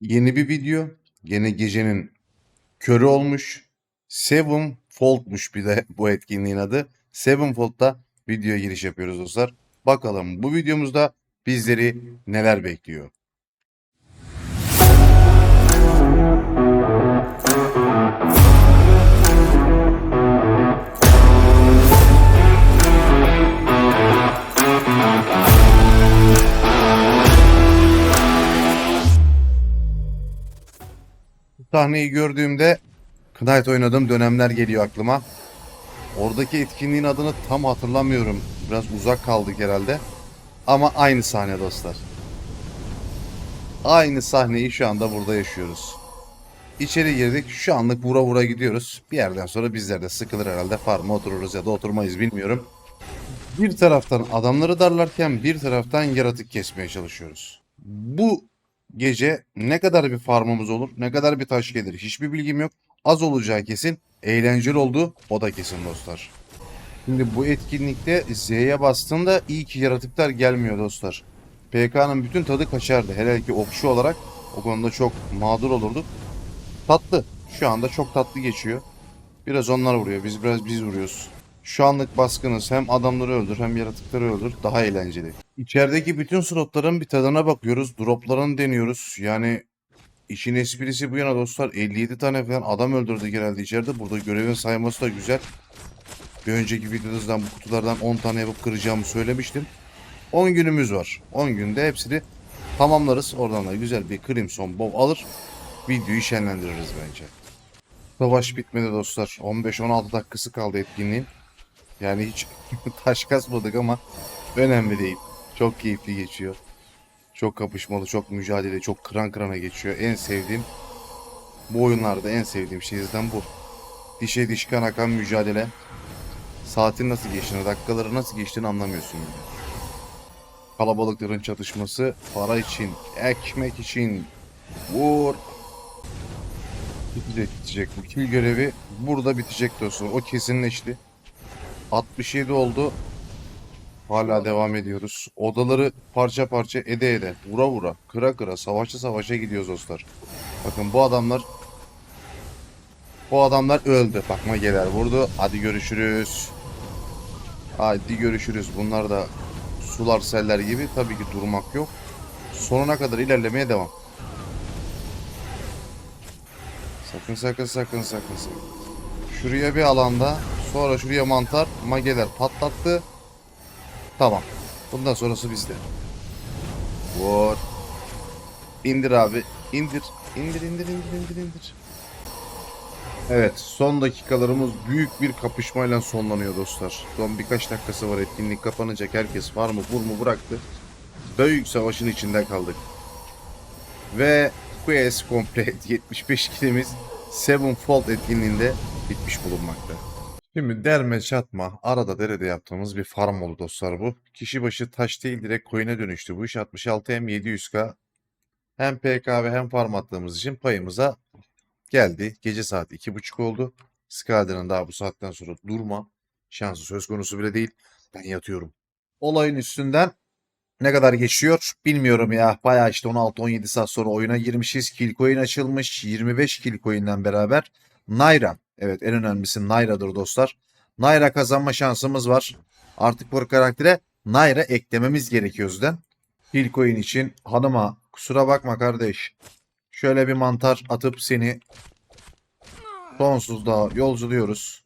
Yeni bir video. Gene gecenin körü olmuş. Sevenfold'muş bir de bu etkinliğin adı. Sevenfold'da videoya giriş yapıyoruz dostlar. Bakalım bu videomuzda bizleri neler bekliyor. Sahneyi gördüğümde Knight oynadığım dönemler geliyor aklıma. Oradaki etkinliğin adını tam hatırlamıyorum. Biraz uzak kaldık herhalde. Ama aynı sahne dostlar. Aynı sahneyi şu anda burada yaşıyoruz. İçeri girdik. Şu anlık vura vura gidiyoruz. Bir yerden sonra bizler de sıkılır herhalde. Farma otururuz ya da oturmayız bilmiyorum. Bir taraftan adamları darlarken bir taraftan yaratık kesmeye çalışıyoruz. Bu gece ne kadar bir farmımız olur, ne kadar bir taş gelir hiçbir bilgim yok. Az olacağı kesin, eğlenceli oldu o da kesin dostlar. Şimdi bu etkinlikte Z'ye bastığında iyi ki yaratıklar gelmiyor dostlar. PK'nın bütün tadı kaçardı. Hele ki okçu olarak o konuda çok mağdur olurduk. Tatlı. Şu anda çok tatlı geçiyor. Biraz onlar vuruyor. Biz biraz biz vuruyoruz. Şu anlık baskınız hem adamları öldür hem yaratıkları öldür. Daha eğlenceli. İçerideki bütün slotların bir tadına bakıyoruz. Droplarını deniyoruz. Yani işin esprisi bu yana dostlar. 57 tane falan adam öldürdük herhalde içeride. Burada görevin sayması da güzel. Bir önceki videomuzdan bu kutulardan 10 tane yapıp kıracağımı söylemiştim. 10 günümüz var. 10 günde hepsini tamamlarız. Oradan da güzel bir Crimson Bow alır. Videoyu şenlendiririz bence. Savaş bitmedi dostlar. 15-16 dakikası kaldı etkinliğin. Yani hiç taş kasmadık ama önemli değil. Çok keyifli geçiyor. Çok kapışmalı, çok mücadele, çok kıran kırana geçiyor. En sevdiğim bu oyunlarda en sevdiğim şeyizden bu. Dişe diş kan akan mücadele. Saatin nasıl geçtiğini, dakikaları nasıl geçtiğini anlamıyorsun bile. Kalabalıkların çatışması, para için, ekmek için, vur. Bitecek, bitecek. Bu kill görevi burada bitecek dostum. O kesinleşti. 67 oldu. Hala devam ediyoruz. Odaları parça parça ede ede, vura vura, kıra kıra, savaşa savaşa gidiyoruz dostlar. Bakın bu adamlar bu adamlar öldü. Bakma gelir vurdu. Hadi görüşürüz. Hadi görüşürüz. Bunlar da sular seller gibi tabii ki durmak yok. Sonuna kadar ilerlemeye devam. Sakın sakın sakın sakın sakın. Şuraya bir alanda sonra şuraya mantar mageler patlattı. Tamam. Bundan sonrası bizde. Vur. İndir abi. İndir. İndir indir indir indir indir. Evet son dakikalarımız büyük bir kapışmayla sonlanıyor dostlar. Son birkaç dakikası var etkinlik kapanacak. Herkes var mı vur mu bıraktı. Büyük savaşın içinde kaldık. Ve Quest Complete 75 kilimiz Sevenfold etkinliğinde bitmiş bulunmakta. Şimdi derme çatma arada derede yaptığımız bir farm oldu dostlar bu. Kişi başı taş değil direkt coin'e dönüştü bu iş. 66 hem 700k hem PK ve hem farm attığımız için payımıza geldi. Gece saat 2.30 oldu. Skader'ın daha bu saatten sonra durma şansı söz konusu bile değil. Ben yatıyorum. Olayın üstünden ne kadar geçiyor bilmiyorum ya. Bayağı işte 16-17 saat sonra oyuna girmişiz. Kill coin açılmış. 25 kill coin'den beraber. Naira. Evet en önemlisi Naira'dır dostlar. Naira kazanma şansımız var. Artık bu karaktere Naira eklememiz gerekiyor yüzden. Kill coin için hanıma kusura bakma kardeş. Şöyle bir mantar atıp seni sonsuzluğa yolculuyoruz.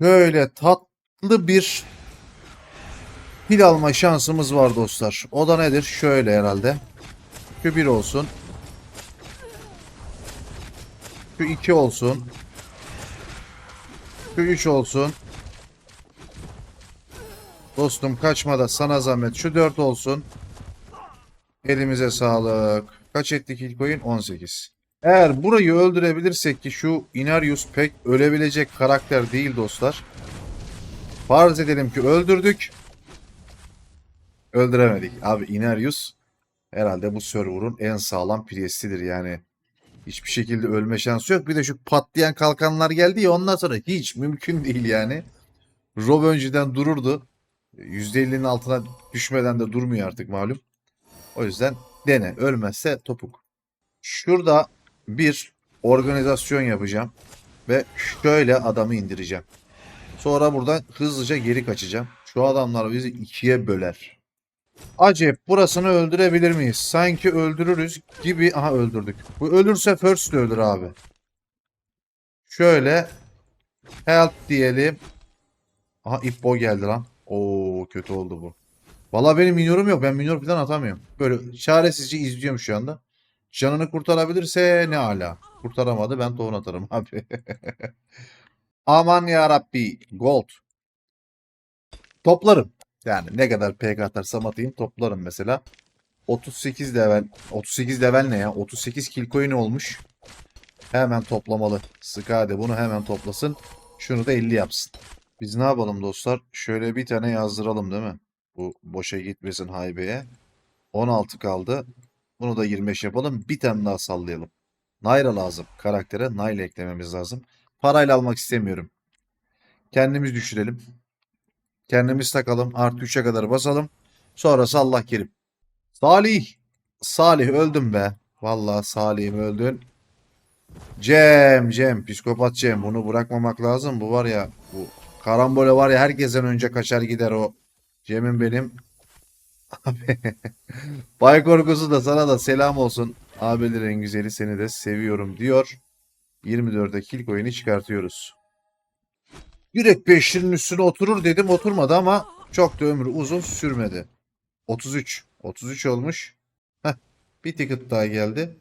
Böyle tatlı bir pil alma şansımız var dostlar. O da nedir? Şöyle herhalde. Şu bir olsun. Şu iki olsun. Şu üç olsun. Dostum kaçma da sana zahmet. Şu dört olsun. Elimize sağlık. Kaç ettik ilk oyun? 18. Eğer burayı öldürebilirsek ki şu Inarius pek ölebilecek karakter değil dostlar. Farz edelim ki öldürdük. Öldüremedik. Abi Inarius herhalde bu server'ın en sağlam priyesidir yani. Hiçbir şekilde ölme şansı yok. Bir de şu patlayan kalkanlar geldi ya ondan sonra hiç mümkün değil yani. Rob önceden dururdu. %50'nin altına düşmeden de durmuyor artık malum. O yüzden dene. Ölmezse topuk. Şurada bir organizasyon yapacağım. Ve şöyle adamı indireceğim. Sonra buradan hızlıca geri kaçacağım. Şu adamlar bizi ikiye böler. Acep burasını öldürebilir miyiz? Sanki öldürürüz gibi. Aha öldürdük. Bu ölürse first ölür abi. Şöyle help diyelim. Aha ipbo geldi lan. Oo kötü oldu bu. Valla benim minyorum yok. Ben minyor falan atamıyorum. Böyle çaresizce izliyorum şu anda. Canını kurtarabilirse ne ala. Kurtaramadı ben tohum atarım abi. Aman ya Rabbi. Gold. Toplarım. Yani ne kadar PK atarsam atayım toplarım mesela. 38 level. 38 level ne ya? 38 kill coin olmuş. Hemen toplamalı. Skade bunu hemen toplasın. Şunu da 50 yapsın. Biz ne yapalım dostlar? Şöyle bir tane yazdıralım değil mi? Bu boşa gitmesin haybeye. 16 kaldı. Bunu da 25 yapalım. Bir tane daha sallayalım. Naira lazım. Karaktere Naila eklememiz lazım. Parayla almak istemiyorum. Kendimiz düşürelim. Kendimiz takalım. Artı 3'e kadar basalım. Sonrası Allah kerim. Salih. Salih öldüm be. Vallahi Salih'im öldün. Cem, Cem, psikopat Cem. Bunu bırakmamak lazım. Bu var ya, bu karambole var ya herkesten önce kaçar gider o. Cem'im benim. Abi. Bay Korkusu da sana da selam olsun. Abilerin güzeli seni de seviyorum diyor. 24'e kill coin'i çıkartıyoruz. Direkt beşlinin üstüne oturur dedim oturmadı ama çok da ömrü uzun sürmedi. 33. 33 olmuş. Heh, bir ticket daha geldi.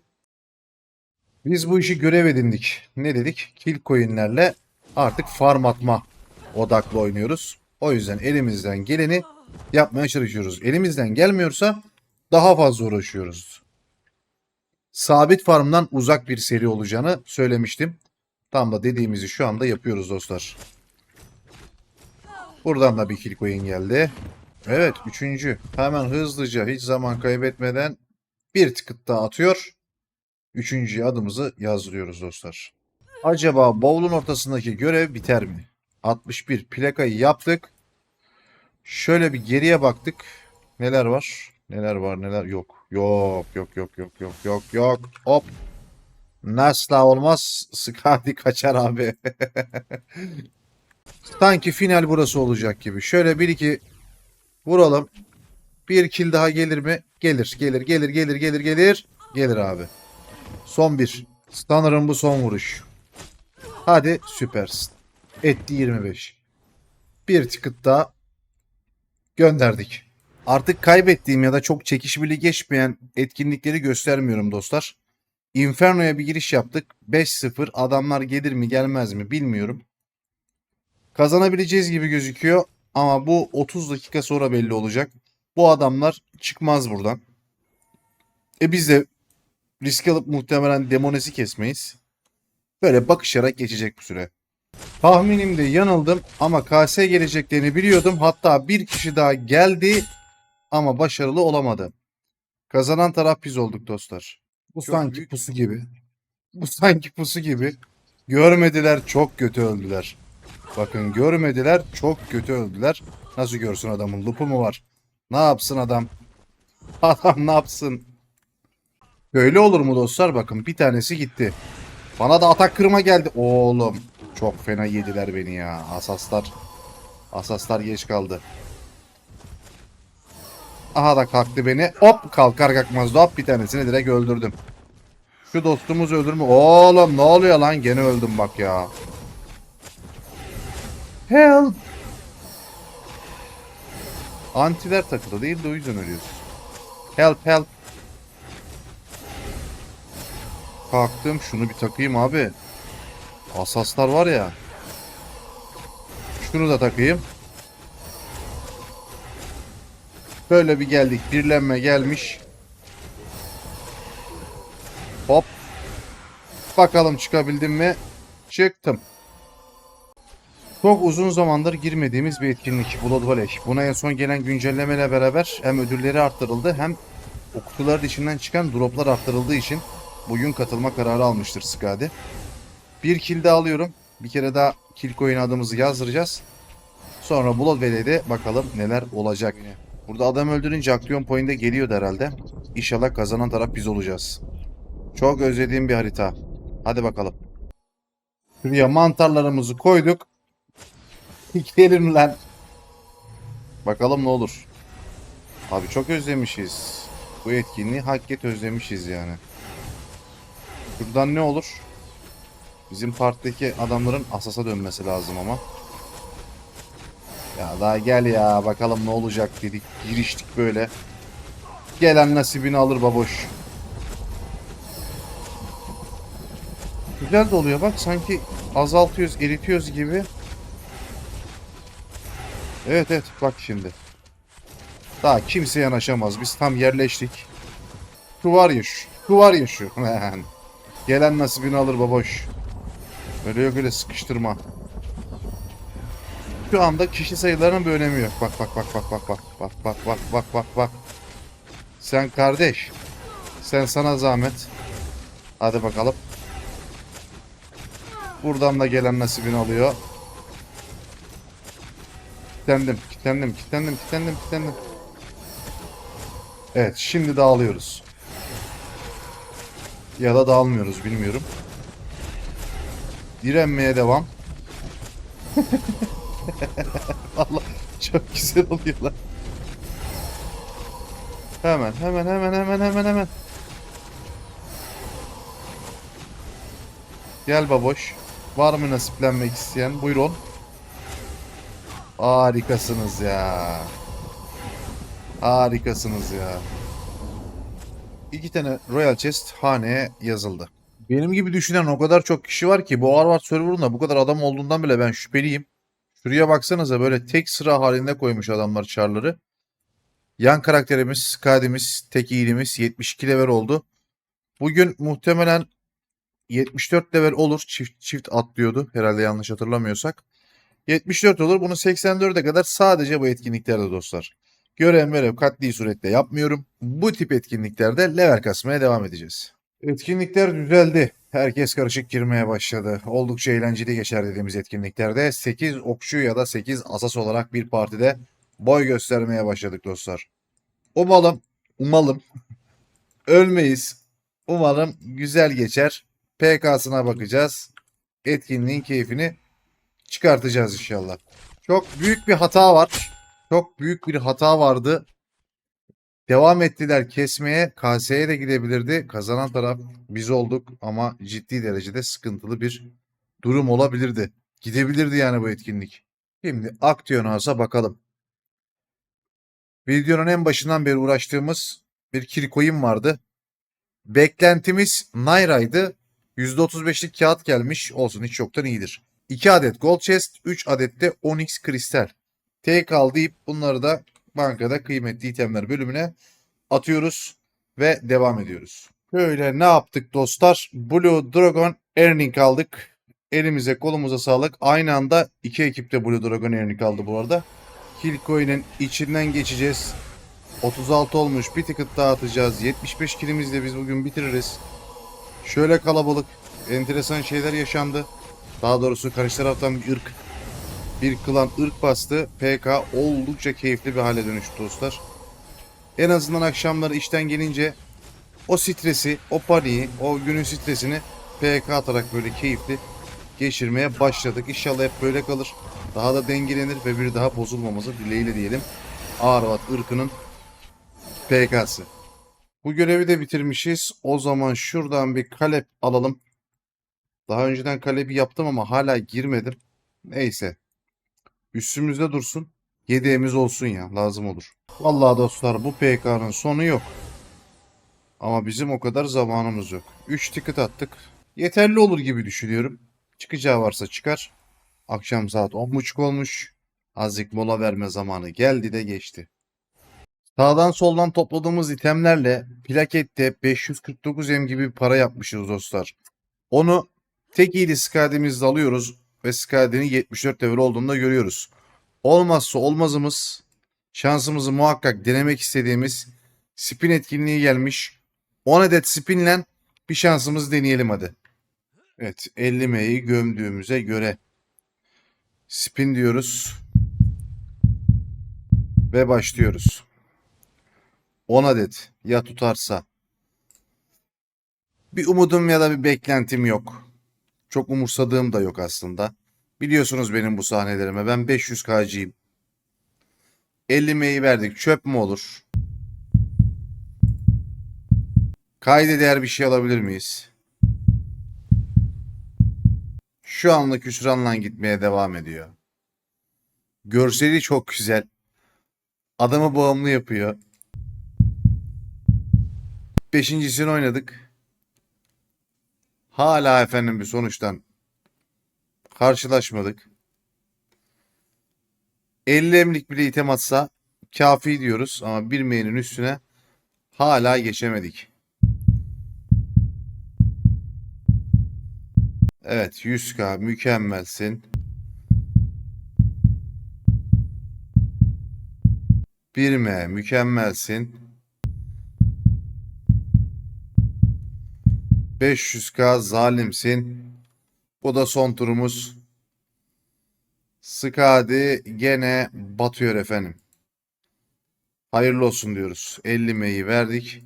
Biz bu işi görev edindik. Ne dedik? Kill coin'lerle artık farm atma odaklı oynuyoruz. O yüzden elimizden geleni yapmaya çalışıyoruz. Elimizden gelmiyorsa daha fazla uğraşıyoruz. Sabit farmdan uzak bir seri olacağını söylemiştim. Tam da dediğimizi şu anda yapıyoruz dostlar. Buradan da bir kill coin geldi. Evet üçüncü. Hemen hızlıca hiç zaman kaybetmeden bir tıkıt daha atıyor. Üçüncü adımızı yazdırıyoruz dostlar. Acaba bowl'un ortasındaki görev biter mi? 61 plakayı yaptık. Şöyle bir geriye baktık. Neler var? Neler var neler yok. Yok yok yok yok yok yok yok. Hop. Nasla olmaz. Skadi kaçar abi. Sanki final burası olacak gibi. Şöyle bir iki vuralım. Bir kill daha gelir mi? Gelir gelir gelir gelir gelir gelir. Gelir abi. Son bir. Sanırım bu son vuruş. Hadi süpersin. Etti 25. Bir ticket daha gönderdik. Artık kaybettiğim ya da çok çekişmeli geçmeyen etkinlikleri göstermiyorum dostlar. Inferno'ya bir giriş yaptık. 5-0 adamlar gelir mi gelmez mi bilmiyorum. Kazanabileceğiz gibi gözüküyor ama bu 30 dakika sonra belli olacak. Bu adamlar çıkmaz buradan. E biz de risk alıp muhtemelen demonesi kesmeyiz. Böyle bakışarak geçecek bu süre. Tahminimde yanıldım ama KS geleceklerini biliyordum. Hatta bir kişi daha geldi ama başarılı olamadı. Kazanan taraf biz olduk dostlar. Bu Çok sanki büyük pusu gibi. Bu sanki pusu gibi. Görmediler çok kötü öldüler. Bakın görmediler çok kötü öldüler. Nasıl görsün adamın lupu mu var? Ne yapsın adam? Adam ne yapsın? Böyle olur mu dostlar? Bakın bir tanesi gitti. Bana da atak kırma geldi. Oğlum çok fena yediler beni ya. Asaslar Asaslar geç kaldı. Aha da kalktı beni. Hop kalkar kalkmaz hop bir tanesini direkt öldürdüm. Şu dostumuz öldürme. Oğlum ne oluyor lan? Gene öldüm bak ya. Help. Antiler takılı değil de o yüzden ölüyoruz. Help help. Kalktım şunu bir takayım abi. Asaslar var ya. Şunu da takayım. Böyle bir geldik. Birlenme gelmiş. Hop. Bakalım çıkabildim mi? Çıktım. Çok uzun zamandır girmediğimiz bir etkinlik Blood Valley. Buna en son gelen güncellemeyle beraber hem ödülleri arttırıldı hem o kutuların içinden çıkan droplar arttırıldığı için bugün katılma kararı almıştır Skadi. Bir kill de alıyorum. Bir kere daha kill coin adımızı yazdıracağız. Sonra Blood Valley'de bakalım neler olacak. Burada adam öldürünce aksiyon point'e geliyordu herhalde. İnşallah kazanan taraf biz olacağız. Çok özlediğim bir harita. Hadi bakalım. Şuraya mantarlarımızı koyduk. Gelin lan. Bakalım ne olur. Abi çok özlemişiz. Bu etkinliği hakikaten özlemişiz yani. Şuradan ne olur? Bizim parktaki adamların asasa dönmesi lazım ama. Ya daha gel ya bakalım ne olacak dedik. Giriştik böyle. Gelen nasibini alır baboş. Güzel de oluyor bak sanki azaltıyoruz, eritiyoruz gibi. Evet evet bak şimdi. Daha kimse yanaşamaz. Biz tam yerleştik. Şu var ya şu. Şu var ya şu. Gelen nasibini alır baboş. Öyle yok öyle sıkıştırma. Şu anda kişi sayılarının bir önemi yok. Bak bak bak bak bak bak bak bak bak bak bak bak. Sen kardeş. Sen sana zahmet. Hadi bakalım. Buradan da gelen nasibini alıyor. Kitlendim, kitlendim, kitlendim, kitlendim, kitlendim. Evet, şimdi dağılıyoruz. Ya da dağılmıyoruz, bilmiyorum. Direnmeye devam. Allah çok güzel oluyorlar. Hemen, hemen, hemen, hemen, hemen, hemen. Gel baboş. Var mı nasiplenmek isteyen? Buyurun. Harikasınız ya. Harikasınız ya. İki tane Royal Chest haneye yazıldı. Benim gibi düşünen o kadar çok kişi var ki bu Harvard serverında bu kadar adam olduğundan bile ben şüpheliyim. Şuraya baksanıza böyle tek sıra halinde koymuş adamlar çarları. Yan karakterimiz, Skadi'miz, tek iyiliğimiz 72 level oldu. Bugün muhtemelen 74 level olur. Çift çift atlıyordu herhalde yanlış hatırlamıyorsak. 74 olur. Bunu 84'e kadar sadece bu etkinliklerde dostlar. Görev görev katli surette yapmıyorum. Bu tip etkinliklerde level kasmaya devam edeceğiz. Etkinlikler düzeldi. Herkes karışık girmeye başladı. Oldukça eğlenceli geçer dediğimiz etkinliklerde 8 okçu ya da 8 asas olarak bir partide boy göstermeye başladık dostlar. Umalım, umalım ölmeyiz. Umarım güzel geçer. PK'sına bakacağız. Etkinliğin keyfini çıkartacağız inşallah. Çok büyük bir hata var. Çok büyük bir hata vardı. Devam ettiler kesmeye. KS'ye de gidebilirdi. Kazanan taraf biz olduk ama ciddi derecede sıkıntılı bir durum olabilirdi. Gidebilirdi yani bu etkinlik. Şimdi Aktiyonas'a bakalım. Videonun en başından beri uğraştığımız bir Kirikoin vardı. Beklentimiz Naira'ydı. %35'lik kağıt gelmiş. Olsun hiç yoktan iyidir. 2 adet Gold Chest, 3 adet de Onyx Kristal. Tek al deyip bunları da bankada kıymetli itemler bölümüne atıyoruz ve devam ediyoruz. Böyle ne yaptık dostlar? Blue Dragon Earning aldık. Elimize kolumuza sağlık. Aynı anda iki ekipte Blue Dragon Earning aldı bu arada. Killcoin'in içinden geçeceğiz. 36 olmuş. Bir ticket daha atacağız. 75 kilimizle biz bugün bitiririz. Şöyle kalabalık. Enteresan şeyler yaşandı. Daha doğrusu karşı taraftan bir ırk. Bir klan ırk bastı. PK oldukça keyifli bir hale dönüştü dostlar. En azından akşamları işten gelince o stresi, o paniği, o günün stresini PK atarak böyle keyifli geçirmeye başladık. İnşallah hep böyle kalır. Daha da dengelenir ve bir daha bozulmamızı dileğiyle diyelim. Ağrıvat ırkının PK'sı. Bu görevi de bitirmişiz. O zaman şuradan bir kalep alalım. Daha önceden kalebi yaptım ama hala girmedim. Neyse. Üstümüzde dursun. Yedeğimiz olsun ya. Lazım olur. Vallahi dostlar bu PK'nın sonu yok. Ama bizim o kadar zamanımız yok. 3 ticket attık. Yeterli olur gibi düşünüyorum. Çıkacağı varsa çıkar. Akşam saat 10.30 olmuş. Azıcık mola verme zamanı geldi de geçti. Sağdan soldan topladığımız itemlerle plakette 549 M gibi bir para yapmışız dostlar. Onu tek iyili skadimizde alıyoruz ve skadinin 74 level olduğunu da görüyoruz. Olmazsa olmazımız şansımızı muhakkak denemek istediğimiz spin etkinliği gelmiş. 10 adet spinle bir şansımızı deneyelim hadi. Evet 50 M'yi gömdüğümüze göre spin diyoruz ve başlıyoruz. 10 adet ya tutarsa. Bir umudum ya da bir beklentim yok. Çok umursadığım da yok aslında. Biliyorsunuz benim bu sahnelerime. Ben 500k'cıyım. 50 M'yi verdik. Çöp mü olur? Kayda değer bir şey alabilir miyiz? Şu anlık hüsranla gitmeye devam ediyor. Görseli çok güzel. Adamı bağımlı yapıyor. Beşincisini oynadık. Hala efendim bir sonuçtan karşılaşmadık. 50 emlik bile item atsa kafi diyoruz ama bir main'in üstüne hala geçemedik. Evet 100k mükemmelsin. Bir M mükemmelsin. 500k zalimsin. Bu da son turumuz. Skadi gene batıyor efendim. Hayırlı olsun diyoruz. 50 M'yi verdik.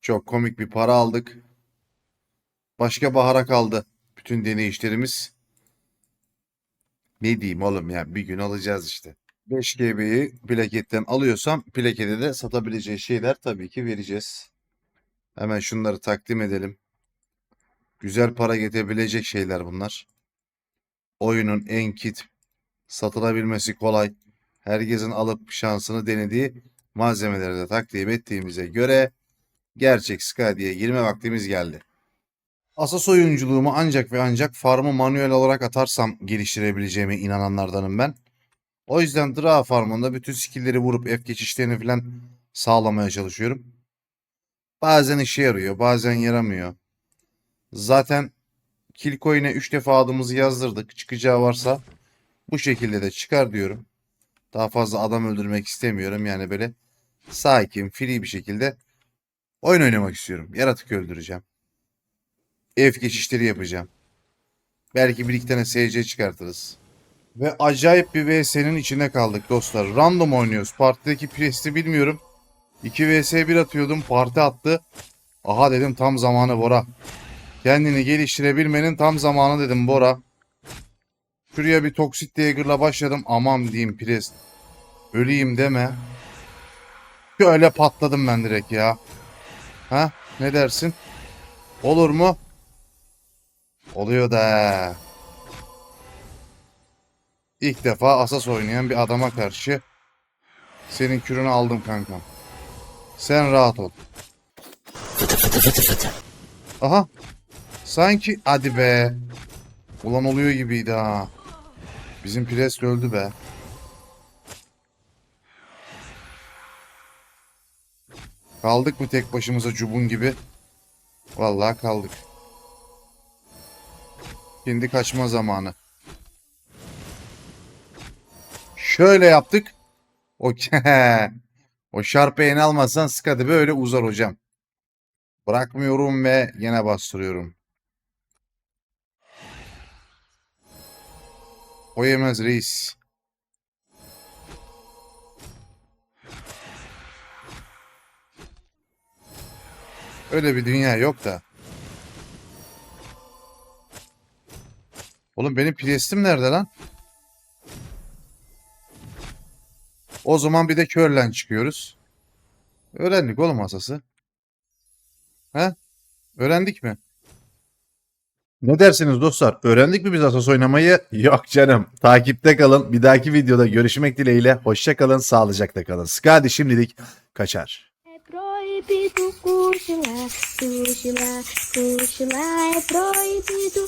Çok komik bir para aldık. Başka bahara kaldı. Bütün deneyişlerimiz. Ne diyeyim oğlum ya bir gün alacağız işte. 5 GB'yi plaketten alıyorsam plakete de satabileceği şeyler tabii ki vereceğiz. Hemen şunları takdim edelim. Güzel para getirebilecek şeyler bunlar. Oyunun en kit satılabilmesi kolay. Herkesin alıp şansını denediği malzemeleri de takdim ettiğimize göre gerçek Skadi'ye girme vaktimiz geldi. Asas oyunculuğumu ancak ve ancak farmı manuel olarak atarsam geliştirebileceğime inananlardanım ben. O yüzden Dra farmında bütün skill'leri vurup F geçişlerini falan sağlamaya çalışıyorum. Bazen işe yarıyor, bazen yaramıyor. Zaten Killcoin'e 3 defa adımızı yazdırdık. Çıkacağı varsa bu şekilde de çıkar diyorum. Daha fazla adam öldürmek istemiyorum. Yani böyle sakin, free bir şekilde oyun oynamak istiyorum. Yaratık öldüreceğim. F geçişleri yapacağım. Belki bir iki tane SC çıkartırız. Ve acayip bir VS'nin içine kaldık dostlar. Random oynuyoruz. Partideki presti bilmiyorum. 2 vs 1 atıyordum. Parti attı. Aha dedim tam zamanı Bora. Kendini geliştirebilmenin tam zamanı dedim Bora. Şuraya bir Toxic Dagger'la başladım. Aman diyeyim Priest. Öleyim deme. Şöyle patladım ben direkt ya. Ha? Ne dersin? Olur mu? Oluyor da. İlk defa Asas oynayan bir adama karşı senin kürünü aldım kankam. Sen rahat ol. Aha. Sanki hadi be. Ulan oluyor gibiydi ha. Bizim pres öldü be. Kaldık mı tek başımıza cubun gibi? Vallahi kaldık. Şimdi kaçma zamanı. Şöyle yaptık. O o şarpı en almazsan skadı böyle uzar hocam. Bırakmıyorum ve yine bastırıyorum. O reis. Öyle bir dünya yok da. Oğlum benim Priest'im nerede lan? O zaman bir de körlen çıkıyoruz. Öğrendik oğlum asası. He? Öğrendik mi? Ne dersiniz dostlar? Öğrendik mi biz asas oynamayı? Yok canım. Takipte kalın. Bir dahaki videoda görüşmek dileğiyle. Hoşça kalın. Sağlıcakla kalın. Skadi şimdilik kaçar. Proibido cochilar, cochilar, cochilar. É proibido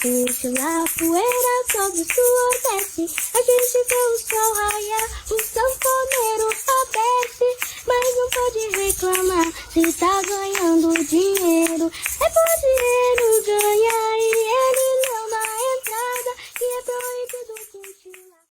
Deixa lá a poeira sobre o sudeste. A gente vê o sol raiar, o sanfoneiro aperte. Mas não pode reclamar se tá ganhando dinheiro. É por dinheiro ganhar e ele não dá entrada. e é proibido curtir.